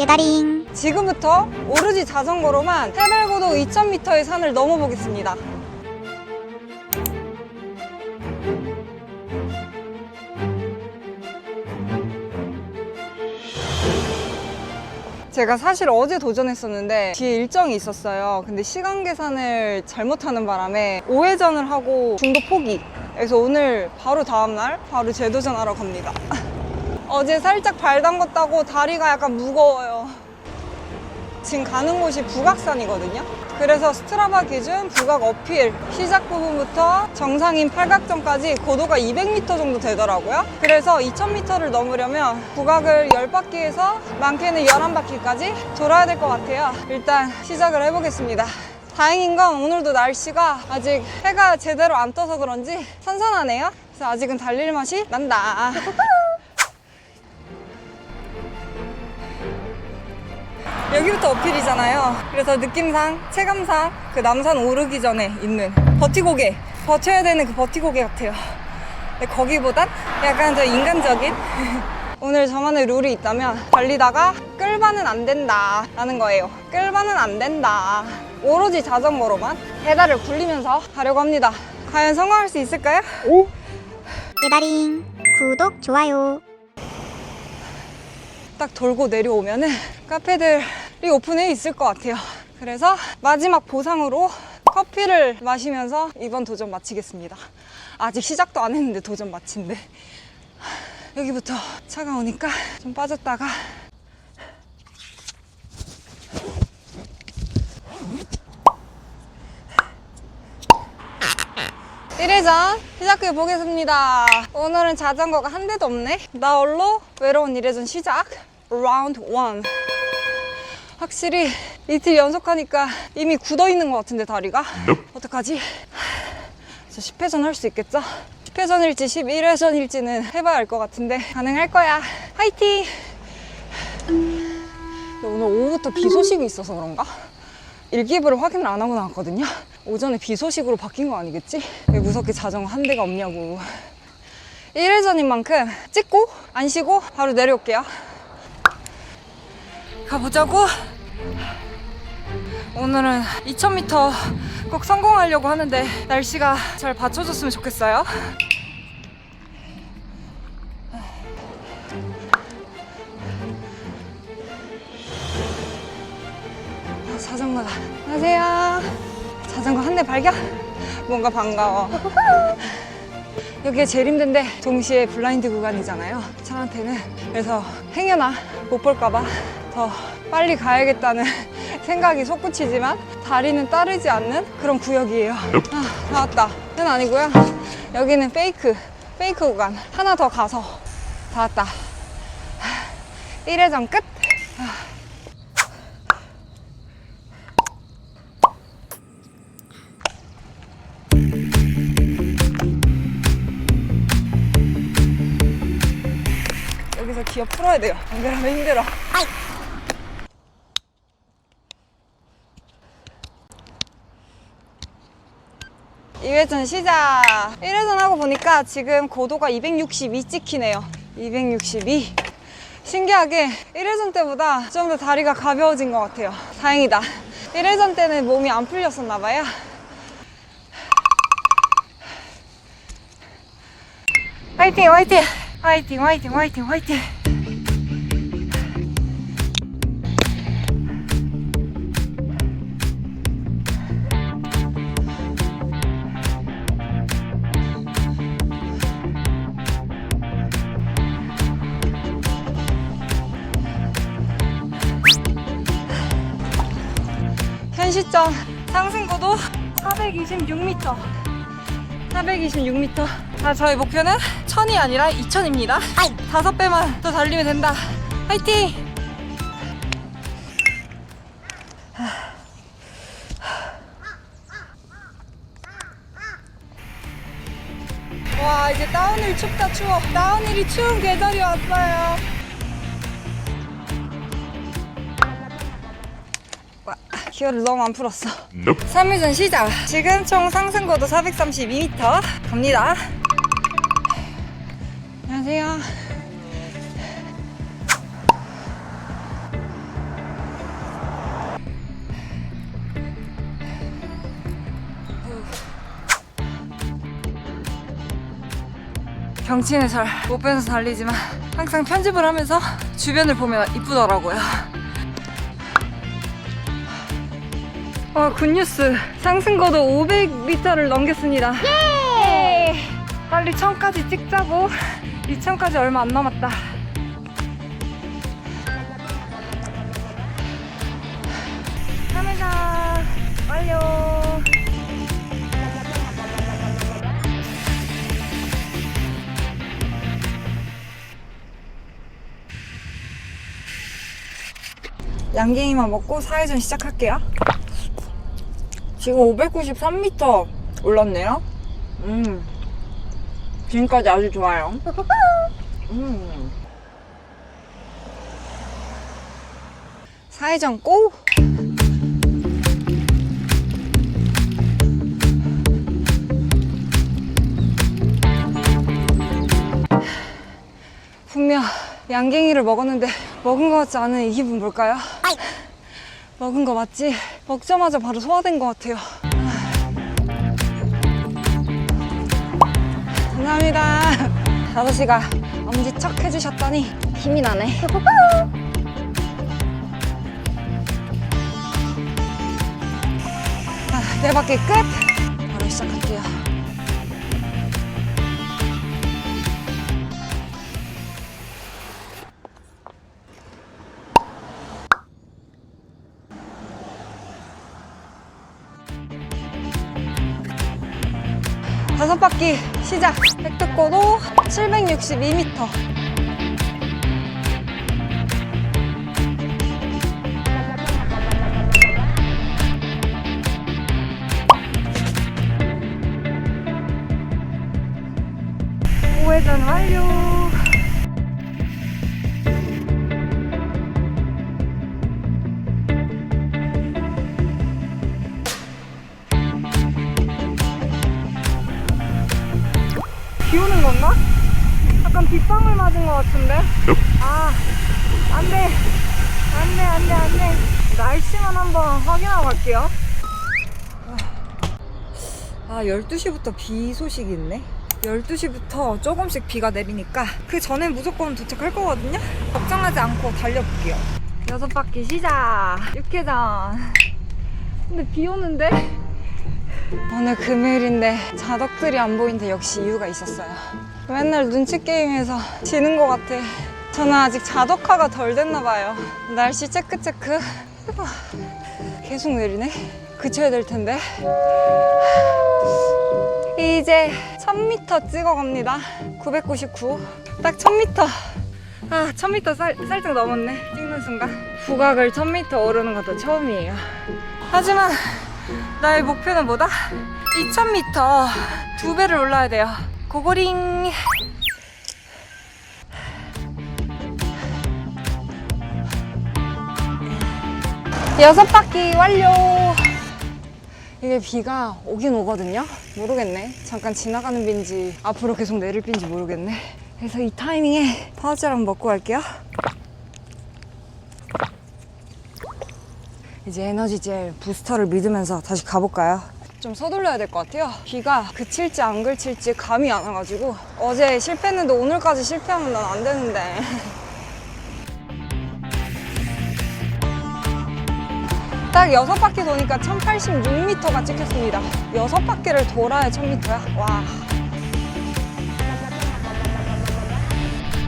예다링 지금부터 오로지 자전거로만 해발고도 2000m의 산을 넘어보겠습니다. 제가 사실 어제 도전했었는데 뒤에 일정이 있었어요. 근데 시간 계산을 잘못하는 바람에 오회전을 하고 중도 포기. 그래서 오늘 바로 다음날 바로 재도전하러 갑니다. 어제 살짝 발 담궜다고 다리가 약간 무거워요. 지금 가는 곳이 북악산이거든요. 그래서 스트라바 기준 북악 어필 시작 부분부터 정상인 팔각정까지 고도가 200m 정도 되더라고요. 그래서 2000m를 넘으려면 북악을 10바퀴에서 많게는 11바퀴까지 돌아야 될 것 같아요. 일단 시작을 해보겠습니다. 다행인 건 오늘도 날씨가 아직 해가 제대로 안 떠서 그런지 선선하네요. 그래서 아직은 달릴 맛이 난다. 여기부터 어필이잖아요. 그래서 느낌상, 체감상 그 남산 오르기 전에 있는 버티고개, 버텨야 되는 그 버티고개 같아요. 근데 거기보단 약간 더 인간적인 오늘 저만의 룰이 있다면 달리다가 끌바는 안 된다 라는 거예요. 끌바는 안 된다. 오로지 자전거로만 페달을 굴리면서 가려고 합니다. 과연 성공할 수 있을까요? 예다링 구독 좋아요 딱 돌고 내려오면은 카페들이 오픈해 있을 것 같아요. 그래서 마지막 보상으로 커피를 마시면서 이번 도전 마치겠습니다. 아직 시작도 안 했는데 도전 마친대. 여기부터 차가 오니까 좀 빠졌다가 일회전 시작해 보겠습니다. 오늘은 자전거가 한 대도 없네. 나 홀로 외로운 일회전 시작. 라운드 1. 확실히 이틀 연속하니까 이미 굳어 있는 것 같은데 다리가. 어떡하지? 저 10회전 할 수 있겠죠? 10회전일지 11회전일지는 해봐야 알 것 같은데 가능할 거야. 화이팅! 오늘 오후부터 비 소식이 있어서 그런가? 일기예보를 확인을 안 하고 나왔거든요. 오전에 비 소식으로 바뀐 거 아니겠지? 왜 무섭게 자전거 한 대가 없냐고. 1회전인 만큼 찍고 안 쉬고 바로 내려올게요. 가보자고. 오늘은 2000m 꼭 성공하려고 하는데 날씨가 잘 받쳐줬으면 좋겠어요. 아, 자전거다. 안녕하세요. 자전거 한 대 발견? 뭔가 반가워. 여기가 제일 힘든데 동시에 블라인드 구간이잖아요. 차한테는. 그래서 행여나 못 볼까봐 더 빨리 가야겠다는 생각이 솟구치지만 다리는 따르지 않는 그런 구역이에요. 아, 나왔다. 그건 아니고요. 여기는 페이크, 페이크 구간. 하나 더 가서 다 왔다. 1회전 끝. 여기서 기어 풀어야 돼요. 안 그러면 힘들어. 이 회전 시작. 1회전 하고 보니까 지금 고도가 262 찍히네요. 262. 신기하게 1회전 때보다 좀 더 다리가 가벼워진 것 같아요. 다행이다. 1회전 때는 몸이 안 풀렸었나 봐요. 화이팅, 화이팅! 화이팅, 화이팅, 화이팅, 화이팅! 시점 상승고도 426m. 426m. 아, 저희 목표는 1000이 아니라 2000입니다. 다섯 배만 더 달리면 된다. 화이팅! 와, 이제 다운힐 춥다, 추워. 다운힐이 추운 계절이 왔어요. 기어를 너무 안 풀었어. Nope. 3회전 시작. 지금 총 상승고도 432m 갑니다. 안녕하세요. 경치는 잘 못 빼서 달리지만 항상 편집을 하면서 주변을 보면 이쁘더라고요. 어, 굿뉴스. 상승거도 500m를 넘겼습니다. 예! 빨리 1000까지 찍자고. 2000까지 얼마 안 남았다. 카메라 완료. 양갱이만 먹고 사회전 시작할게요. 지금 593m 올랐네요. 음. 지금까지 아주 좋아요. 음. 사회전 고! 분명 양갱이를 먹었는데 먹은 것 같지 않은 이 기분 뭘까요? 먹은 거 맞지? 먹자마자 바로 소화된 것 같아요. 감사합니다. 아저씨가 엄지 척 해주셨더니 힘이 나네. 아, 네 바퀴 끝! 바로 시작할게요. 바퀴 시작! 획득고도 762m. 비 오는 건가? 약간 빗방울 맞은 것 같은데? 아, 안 돼. 안 돼, 안 돼, 안 돼. 날씨만 한번 확인하고 갈게요. 아, 12시부터 비 소식이 있네. 12시부터 조금씩 비가 내리니까 그 전에 무조건 도착할 거거든요? 걱정하지 않고 달려볼게요. 여섯 바퀴 시작! 육회전. 근데 비 오는데? 오늘 금요일인데 자덕들이 안 보이는데 역시 이유가 있었어요. 맨날 눈치 게임에서 지는 것 같아. 저는 아직 자덕화가 덜 됐나 봐요. 날씨 체크 체크. 휴, 계속 내리네. 그쳐야 될 텐데. 이제 1000m 찍어갑니다. 999. 딱 1000m. 아, 1000m 살, 살짝 넘었네. 찍는 순간. 부각을 1000m 오르는 것도 처음이에요. 하지만 나의 목표는 뭐다? 2000m 두 배를 올라야 돼요. 고고링. 여섯 바퀴 완료. 이게 비가 오긴 오거든요. 모르겠네. 잠깐 지나가는 비인지 앞으로 계속 내릴 비인지 모르겠네. 그래서 이 타이밍에 파우치랑 먹고 갈게요. 이제 에너지 젤 부스터를 믿으면서 다시 가볼까요? 좀 서둘러야 될 것 같아요. 비가 그칠지 안 그칠지 감이 안 와가지고 어제 실패했는데 오늘까지 실패하면 난 안 되는데. 딱 여섯 바퀴 도니까 1086m가 찍혔습니다. 여섯 바퀴를 돌아야 1000m야? 와.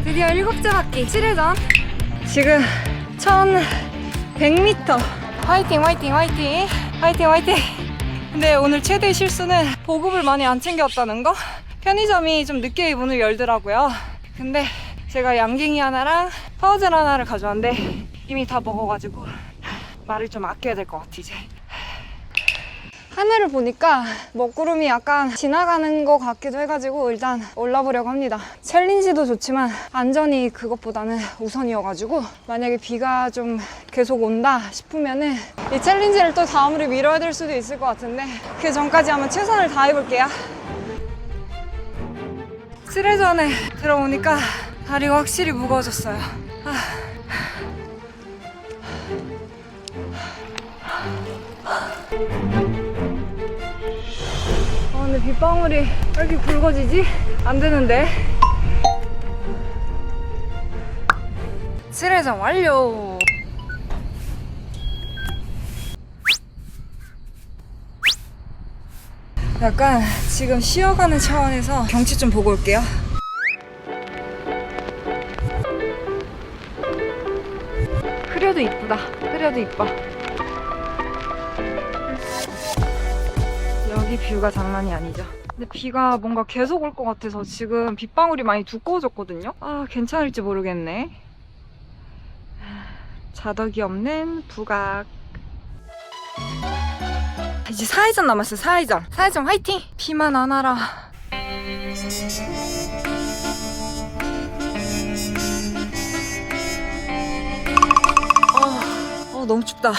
드디어 일곱째 바퀴 7회전. 지금 1100m. 화이팅, 화이팅, 화이팅. 화이팅, 화이팅. 근데 오늘 최대 실수는 보급을 많이 안 챙겼다는 거? 편의점이 좀 늦게 문을 열더라고요. 근데 제가 양갱이 하나랑 파우젤 하나를 가져왔는데 이미 다 먹어가지고 말을 좀 아껴야 될 것 같아 이제. 하늘을 보니까 먹구름이 약간 지나가는 것 같기도 해가지고 일단 올라보려고 합니다. 챌린지도 좋지만 안전이 그것보다는 우선이어가지고 만약에 비가 좀 계속 온다 싶으면은 이 챌린지를 또 다음으로 미뤄야 될 수도 있을 것 같은데 그 전까지 한번 최선을 다해볼게요. 7회전에 들어오니까 다리가 확실히 무거워졌어요. 아. 아, 근데 빗방울이 왜 이렇게 굵어지지? 안 되는데. 7회전 완료! 약간 지금 쉬어가는 차원에서 경치 좀 보고 올게요. 흐려도 이쁘다. 흐려도 이뻐. 뷰가 장난이 아니죠. 근데 비가 뭔가 계속 올 것 같아서 지금 빗방울이 많이 두꺼워졌거든요. 아, 괜찮을지 모르겠네. 자덕이 없는 부각. 이제 4회전 남았어요, 4회전. 4회전 화이팅! 비만 안 와라. 어, 어, 너무 춥다.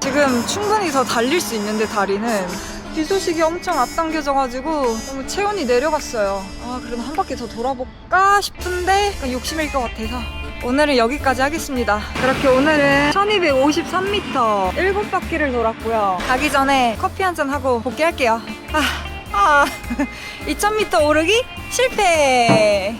지금 충분히 더 달릴 수 있는데 다리는 비 소식이 엄청 앞당겨져가지고 너무 체온이 내려갔어요. 아 그래도 한 바퀴 더 돌아볼까 싶은데 욕심일 것 같아서 오늘은 여기까지 하겠습니다. 그렇게 오늘은 1253m 7바퀴를 돌았고요. 가기 전에 커피 한 잔 하고 복귀할게요. 아, 아 2000m 오르기 실패.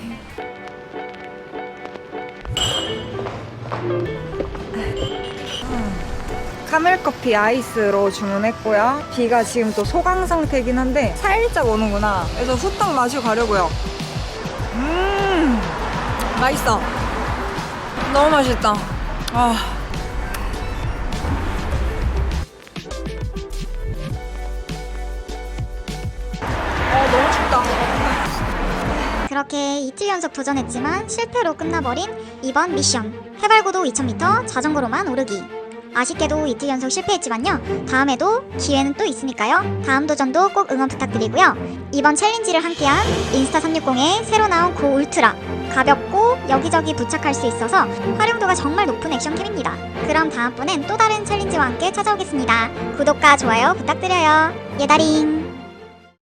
카멜커피 아이스로 주문했고요. 비가 지금 또 소강 상태긴 한데 살짝 오는구나. 그래서 후딱 마시고 가려고요. 음, 맛있어. 너무 맛있다. 아. 춥다. 그렇게 이틀 연속 도전했지만 실패로 끝나버린 이번 미션 해발고도 2000m 자전거로만 오르기 아쉽게도 이틀 연속 실패했지만요. 다음에도 기회는 또 있으니까요. 다음 도전도 꼭 응원 부탁드리고요. 이번 챌린지를 함께한 인스타 360의 새로 나온 고 울트라. 가볍고 여기저기 부착할 수 있어서 활용도가 정말 높은 액션캠입니다. 그럼 다음번엔 또 다른 챌린지와 함께 찾아오겠습니다. 구독과 좋아요 부탁드려요. 예다링